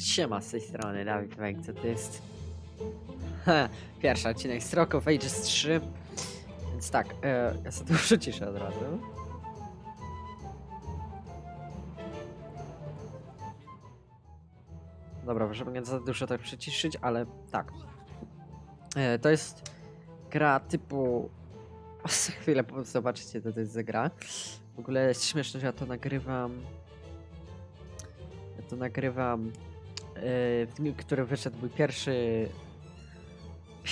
Siema z tej strony, Dawid co to jest? Ha, Pierwszy odcinek z Rock of Ages 3. Więc tak, e, ja sobie to przyciszę od razu. Dobra, żeby nie za dużo tak przyciszyć, ale tak. E, to jest gra typu... Za chwilę zobaczycie, co to jest za gra. W ogóle jest śmieszne, że ja to nagrywam... Ja to nagrywam w dniu, w którym wyszedł mój pierwszy...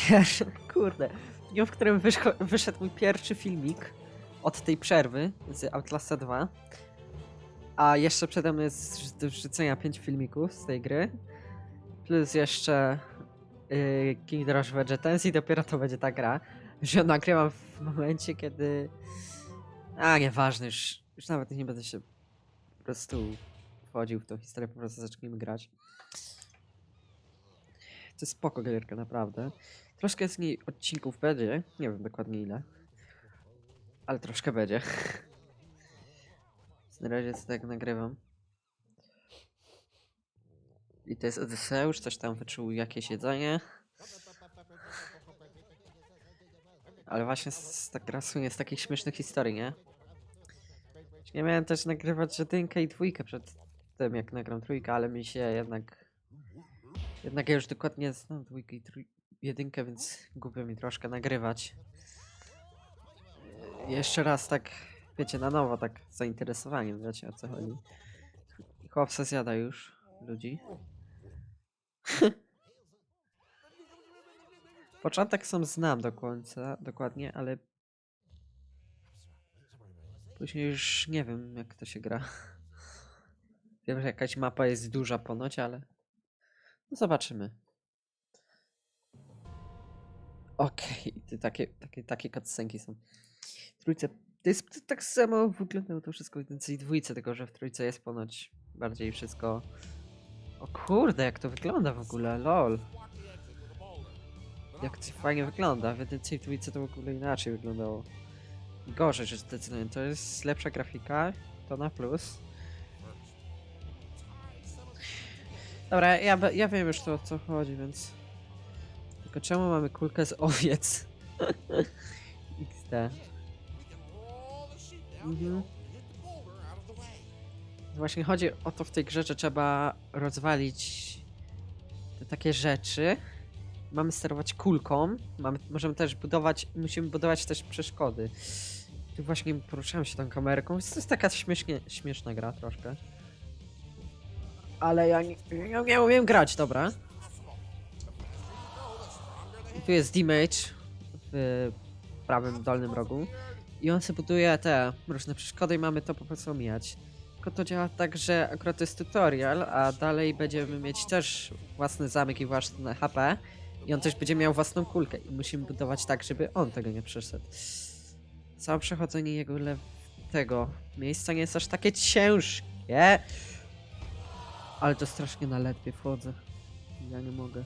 Pierwszy... Kurde. W dniu, w którym wyszko- wyszedł mój pierwszy filmik od tej przerwy z Outlasta 2. A jeszcze przede mną jest do wrzucenia 5 filmików z tej gry. Plus jeszcze yy, King Rush Vegetance i dopiero to będzie ta gra. Że ją nagrywam w momencie, kiedy... A, nieważne, już, już nawet nie będę się po prostu wchodził w tą historię, po prostu zaczniemy grać. To jest spoko gierka, naprawdę. Troszkę z niej odcinków będzie, nie wiem dokładnie ile. Ale troszkę będzie. Na razie co tak nagrywam. I to jest Odyseusz, coś tam wyczuł jakieś jedzenie. Ale właśnie z, tak gra słynie z takich śmiesznych historii, nie? Nie miałem też nagrywać jedynkę i dwójkę przed tym, jak nagram trójkę, ale mi się jednak... Jednak ja już dokładnie znam dwójkę i trój... jedynkę, więc głupio mi troszkę nagrywać. Jeszcze raz tak, wiecie, na nowo tak z zainteresowaniem, wiecie o co chodzi. Chłopca zjada już ludzi. Początek sam znam do końca, dokładnie, ale później już nie wiem jak to się gra. Wiem, że jakaś mapa jest duża ponoć, ale no zobaczymy. Okej, okay, takie, takie, takie cutscenki są. Trójce, to jest tak samo wyglądało to wszystko w i dwójce, tylko że w trójce jest ponoć bardziej wszystko... O kurde, jak to wygląda w ogóle, lol. Jak to fajnie wygląda. W jedynce i dwójce to w ogóle inaczej wyglądało. Gorzej, że zdecydowanie. To jest lepsza grafika, to na plus. Dobra, ja, ja wiem już to o co chodzi, więc... Tylko czemu mamy kulkę z owiec? XD. Mhm. Właśnie chodzi o to w tej grze, że trzeba rozwalić te takie rzeczy. Mamy sterować kulką, mamy, możemy też budować, musimy budować też przeszkody. Tu właśnie poruszałem się tą kamerką, to jest taka śmiesznie, śmieszna gra troszkę. Ale ja nie, ja nie umiem grać, dobra. I tu jest damage w prawym dolnym rogu. I on sobie buduje te różne przeszkody i mamy to po prostu omijać. Tylko to działa tak, że akurat to jest tutorial, a dalej będziemy mieć też własny zamek i własne HP. I on też będzie miał własną kulkę i musimy budować tak, żeby on tego nie przeszedł. Całe przechodzenie jego tego miejsca nie jest aż takie ciężkie. Ale to strasznie na ledwie wchodzę. Ja nie mogę.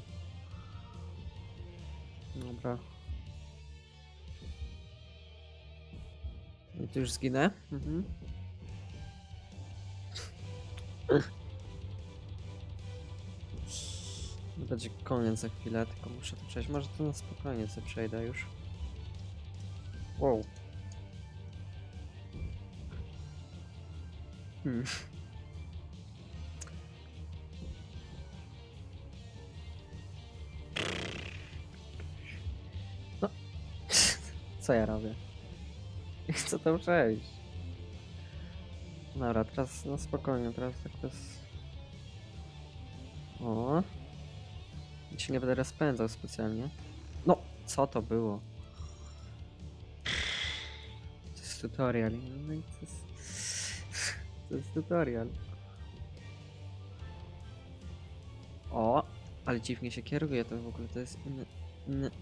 Dobra. I tu już zginę. Mhm. Będzie koniec za chwilę, tylko muszę to przejść. Może to na spokojnie sobie przejdę już. Wow. Hmm. Co ja robię? Chcę to przejść. Dobra, teraz no spokojnie, teraz tak to jest... O. Ja się nie będę rozpędzał specjalnie. No, co to było? To jest tutorial. No i to jest... To jest tutorial. O, ale dziwnie się kieruje to w ogóle, to jest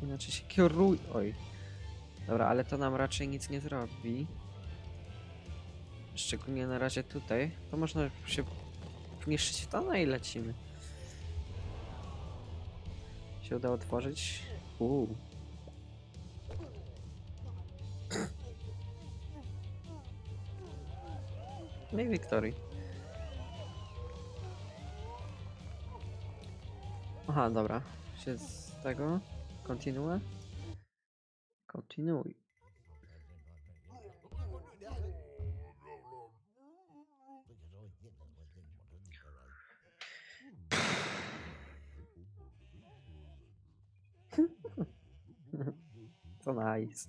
inaczej się kieruje. Oj. Dobra, ale to nam raczej nic nie zrobi. Szczególnie na razie tutaj. To można się wniszczyć w to, no i lecimy. Się udało otworzyć. Uuu. No i. Aha, dobra. Się z tego. Kontynuuję. Continue. so nice.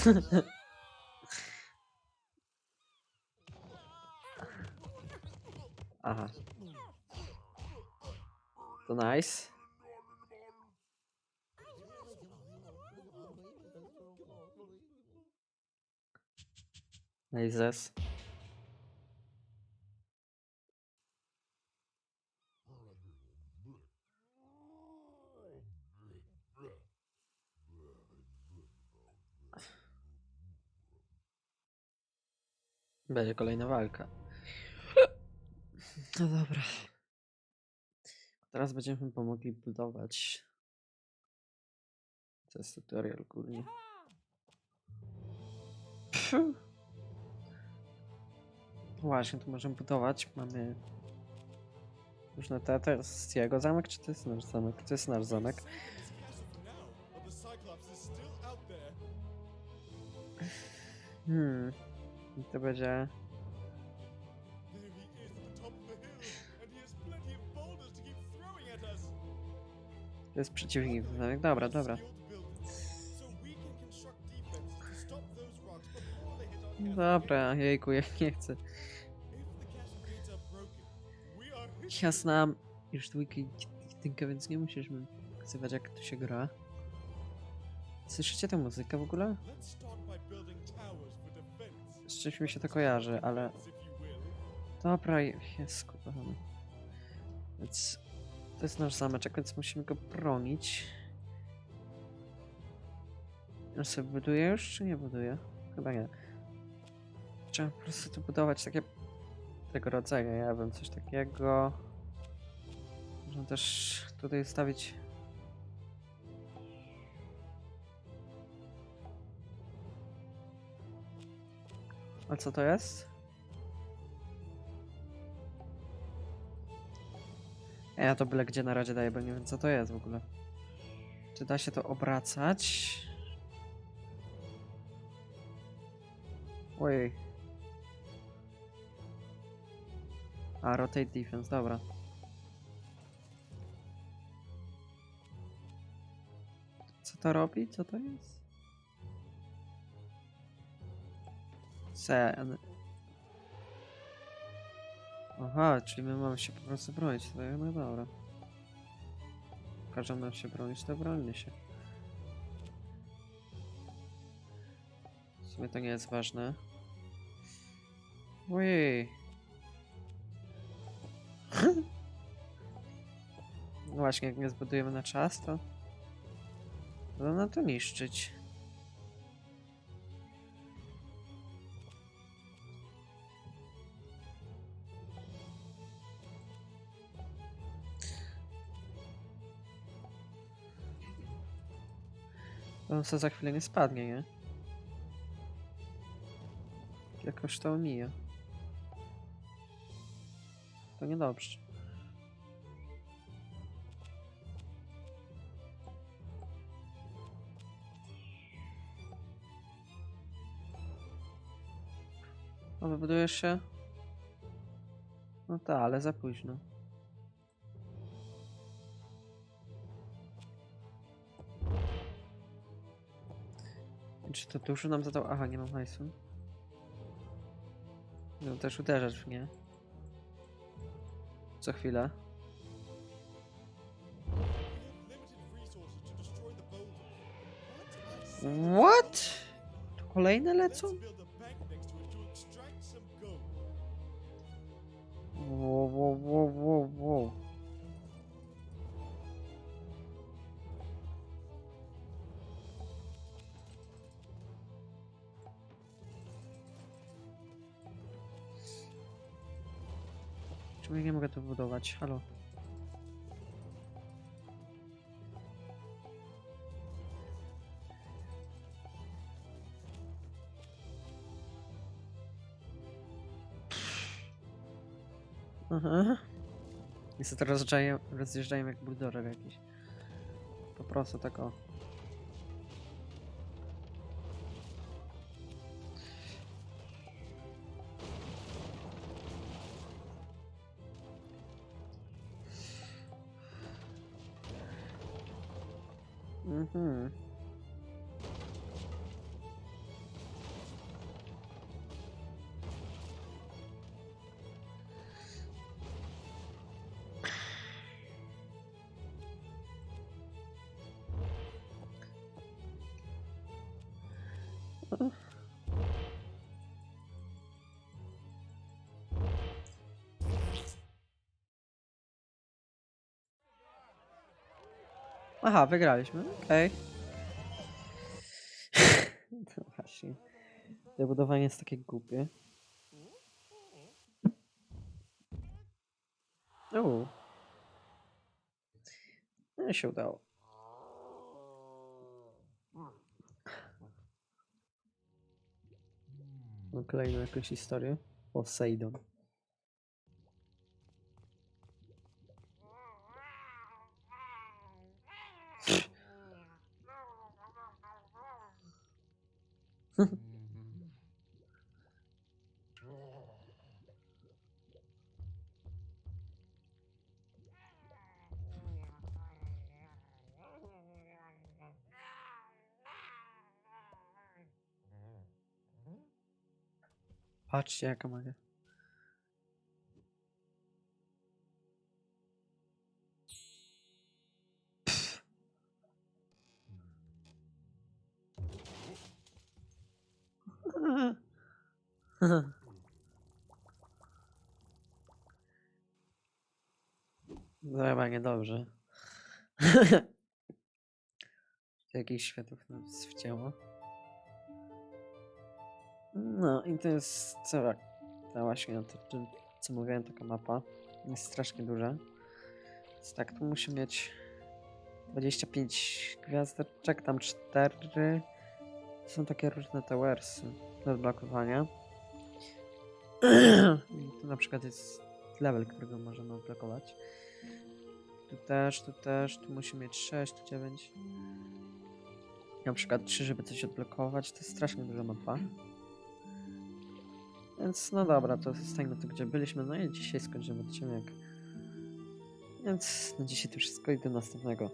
Aha. To nice. Nice. Będzie kolejna walka. No dobra. Teraz będziemy pomogli budować. To jest tutorial. Pfu. Właśnie, tu możemy budować. Mamy różne te. To jest jego zamek, czy to jest nasz zamek? To jest nasz zamek. Hmm. I to będzie. To jest przeciwnik. Dobra, dobra. Dobra, jejku, ja nie chcę. Ja znam już dwójkę i jedynkę, więc nie musisz mi jak tu się gra. Słyszycie tę muzykę w ogóle? Z czymś mi się to kojarzy, ale... Dobra, jest kochany. Więc to jest nasz zameczek, więc musimy go bronić. On sobie buduje już, czy nie buduje? Chyba nie. Trzeba po prostu tu budować takie tego rodzaju, ja bym coś takiego. Można też tutaj stawić. A co to jest? E, Ja to byle gdzie na razie daję, bo nie wiem co to jest w ogóle. Czy da się to obracać? Ojej. A, rotate defense, dobra. Co to robi? Co to jest? Sen. Aha, czyli my mamy się po prostu bronić. To no dobra. Każą nam się bronić, to brońmy się. W sumie to nie jest ważne. Ojej. No właśnie, jak nie zbudujemy na czas, to będą nam to niszczyć. On za chwilę nie spadnie, nie? Jakoś to mija. To niedobrze. O, wybudujesz się? No tak, ale za późno. Czy to dużo nam zadał? Aha, nie mam hajsu. No też uderzać w nie. Co chwilę. What? To kolejne lecą? Wow, wow, wow, Czemu ja nie mogę tu budować? Halo? Aha. Niestety rozjeżdżają, rozjeżdżają jak buldożer jakiś. Po prostu tak o. Mhm. Aha, wygraliśmy, okej. No właśnie. To budowanie jest takie głupie. Uuu. No się udało. No kolejną jakąś historię. Poseidon. Patrzcie jaka magia. No chyba niedobrze. Jakiś światów nas wcięło. No i to jest cała, ta właśnie to, to, co mówiłem, taka mapa. Jest strasznie duża. Więc tak, tu musi mieć 25 gwiazdeczek, tam 4. Są takie różne towersy do odblokowania. Tu na przykład jest level, którego możemy odblokować. Tu też, tu też, tu musi mieć 6, tu 9. Na przykład 3, żeby coś odblokować. To jest strasznie duża mapa. Więc no dobra, to zostańmy tu, gdzie byliśmy. No i dzisiaj skończymy odcinek. Więc na dzisiaj to wszystko i do następnego.